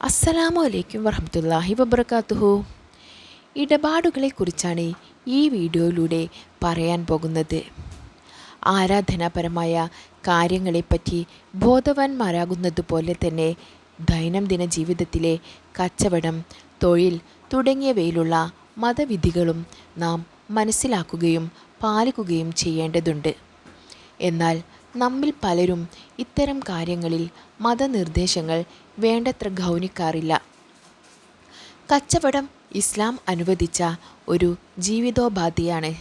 അസ്സലാമു അലൈക്കും വറഹമത്തല്ലാഹി വബർക്കാത്തുഹു ഇടപാടുകളെക്കുറിച്ചാണ് ഈ വീഡിയോയിലൂടെ പറയാൻ പോകുന്നത്. ആരാധനാപരമായ കാര്യങ്ങളെപ്പറ്റി ബോധവാന്മാരാകുന്നത് പോലെ തന്നെ ദൈനംദിന ജീവിതത്തിലെ കച്ചവടം തൊഴിൽ തുടങ്ങിയവയിലുള്ള മതവിധികളും നാം മനസ്സിലാക്കുകയും പാലിക്കുകയും ചെയ്യേണ്ടതുണ്ട്. എന്നാൽ നമ്മിൽ പലരും ഇത്തരം കാര്യങ്ങളിൽ മതനിർദ്ദേശങ്ങൾ വേണ്ടത്ര ഗൗനിക്കാറില്ല. കച്ചവടം ഇസ്ലാം അനുവദിച്ച ഒരു ജീവിതോപാധിയാണ്.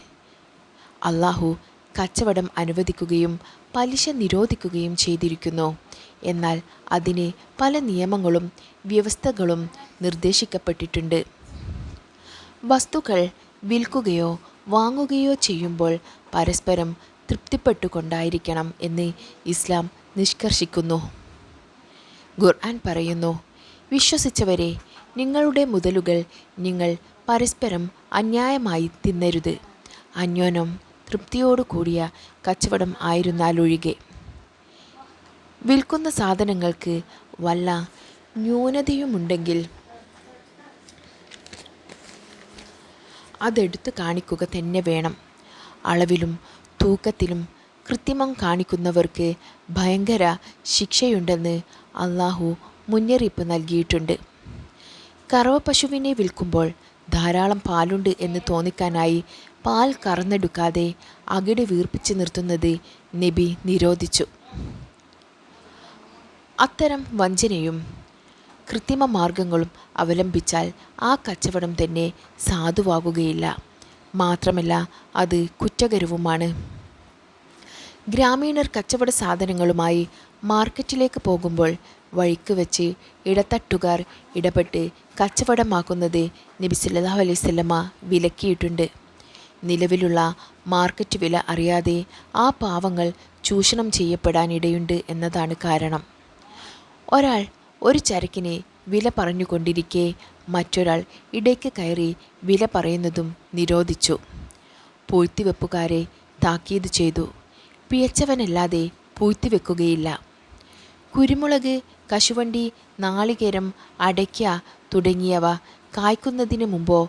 അള്ളാഹു കച്ചവടം അനുവദിക്കുകയും പലിശ നിരോധിക്കുകയും ചെയ്തിരിക്കുന്നു. എന്നാൽ അതിന് പല നിയമങ്ങളും വ്യവസ്ഥകളും നിർദ്ദേശിക്കപ്പെട്ടിട്ടുണ്ട്. വസ്തുക്കൾ വിൽക്കുകയോ വാങ്ങുകയോ ചെയ്യുമ്പോൾ പരസ്പരം തൃപ്തിപ്പെട്ടുകൊണ്ടായിരിക്കണം എന്ന് ഇസ്ലാം നിഷ്കർഷിക്കുന്നു. ഖുർആൻ പറയുന്നു വിശ്വസിച്ചവരെ നിങ്ങളുടെ മുതലുകൾ നിങ്ങൾ പരസ്പരം അന്യായമായി തിന്നരുത്. അന്യോന്യം തൃപ്തിയോടു കൂടിയ കച്ചവടം ആയിരുന്നാലൊഴികെ. വിൽക്കുന്ന സാധനങ്ങൾക്ക് വല്ല ന്യൂനതയുമുണ്ടെങ്കിൽ അതെടുത്ത് കാണിക്കുക തന്നെ വേണം. അളവിലും തൂക്കത്തിലും കൃത്രിമം കാണിക്കുന്നവർക്ക് ഭയങ്കര ശിക്ഷയുണ്ടെന്ന് അള്ളാഹു മുന്നറിയിപ്പ് നൽകിയിട്ടുണ്ട്. കറവ പശുവിനെ വിൽക്കുമ്പോൾ ധാരാളം പാലുണ്ട് എന്ന് തോന്നിക്കാനായി പാൽ കറന്നെടുക്കാതെ അകിട് വീർപ്പിച്ച് നിർത്തുന്നത് നബി നിരോധിച്ചു. അത്തരം വഞ്ചനയും കൃത്രിമ മാർഗങ്ങളും അവലംബിച്ചാൽ ആ കച്ചവടം തന്നെ സാധുവാകുകയില്ല. മാത്രമല്ല അത് കുറ്റകരവുമാണ്. ഗ്രാമീണർ കച്ചവട സാധനങ്ങളുമായി മാർക്കറ്റിലേക്ക് പോകുമ്പോൾ വഴിക്ക് വെച്ച് ഇടത്തട്ടുകാർ ഇടപെട്ട് കച്ചവടമാക്കുന്നത് നബി സല്ലല്ലാഹു അലൈഹി വസല്ലമ വിലക്കിയിട്ടുണ്ട്. നിലവിലുള്ള മാർക്കറ്റ് വില അറിയാതെ ആ പാവങ്ങൾ ചൂഷണം ചെയ്യപ്പെടാനിടയുണ്ട് എന്നതാണ് കാരണം. ഒരാൾ ഒരു ചരക്കിന് വില പറഞ്ഞുകൊണ്ടിരിക്കെ. മറ്റൊരാൾ ഇടയ്ക്ക് കയറി വില പറയുന്നതും നിരോധിച്ചു. പൂഴ്ത്തിവെപ്പുകാരെ താക്കീത് ചെയ്തു. പിയച്ചവനല്ലാതെ പൂഴ്ത്തിവെക്കുകയില്ല. കുരുമുളക് കശുവണ്ടി നാളികേരം അടയ്ക്ക തുടങ്ങിയവ കായ്ക്കുന്നതിന് മുമ്പോ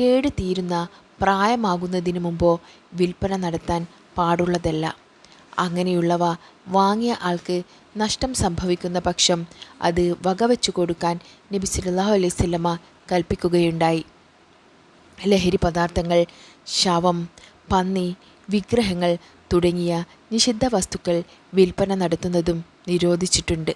കേട് തീരുന്ന പ്രായമാകുന്നതിന് മുമ്പോ വിൽപ്പന നടത്താൻ പാടുള്ളതല്ല. അങ്ങനെയുള്ളവ വാങ്ങിയ ആൾക്ക് നഷ്ടം സംഭവിക്കുന്ന പക്ഷം അത് വകവെച്ചു കൊടുക്കാൻ നബി സല്ലല്ലാഹു അലൈഹി വസല്ലമ കൽപ്പിക്കുകയുണ്ടായി. ലഹരി പദാർത്ഥങ്ങൾ ശവം പന്നി വിഗ്രഹങ്ങൾ തുടങ്ങിയ നിഷിദ്ധ വസ്തുക്കൾ വിൽപ്പന നടത്തുന്നതും നിരോധിച്ചിട്ടുണ്ട്.